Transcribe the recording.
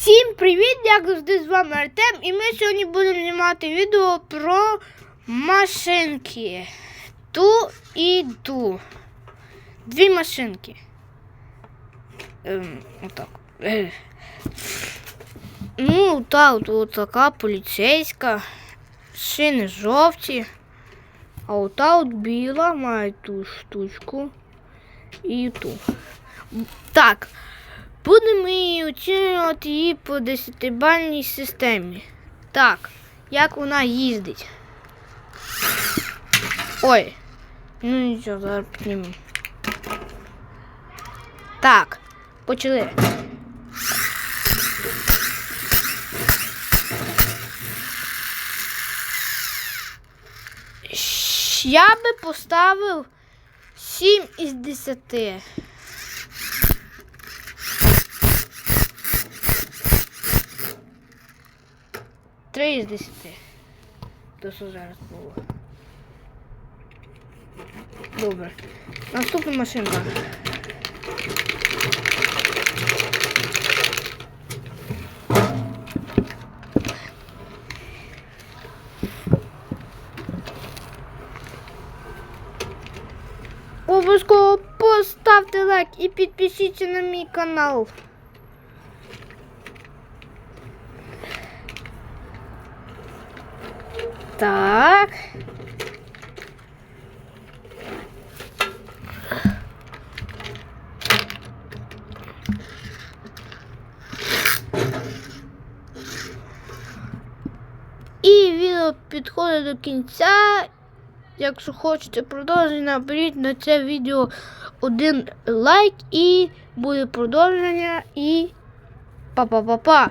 Всім привіт! Як завжди з вами Артем, і ми сьогодні будемо знімати відео про машинки. Ту і ту. Дві машинки. Ем, отак. Е. Ну, та от, от така поліцейська. Шини жовті. А ота от біла має ту штучку. І ту. Так. Будемо її оцінювати її по десятибальній системі. Так, як вона їздить. Ой. Ну нічого, зараз піднімемо. Так, почали. Я би поставив 7 із 10. Три із десяти. То що зараз було. Добре. Наступна машинка. Обов'язково поставте лайк і підпишіться на мій канал. Так. І відео підходить до кінця. Якщо хочете продовження, наберіть на це відео один лайк і буде продовження і па-па-па-па.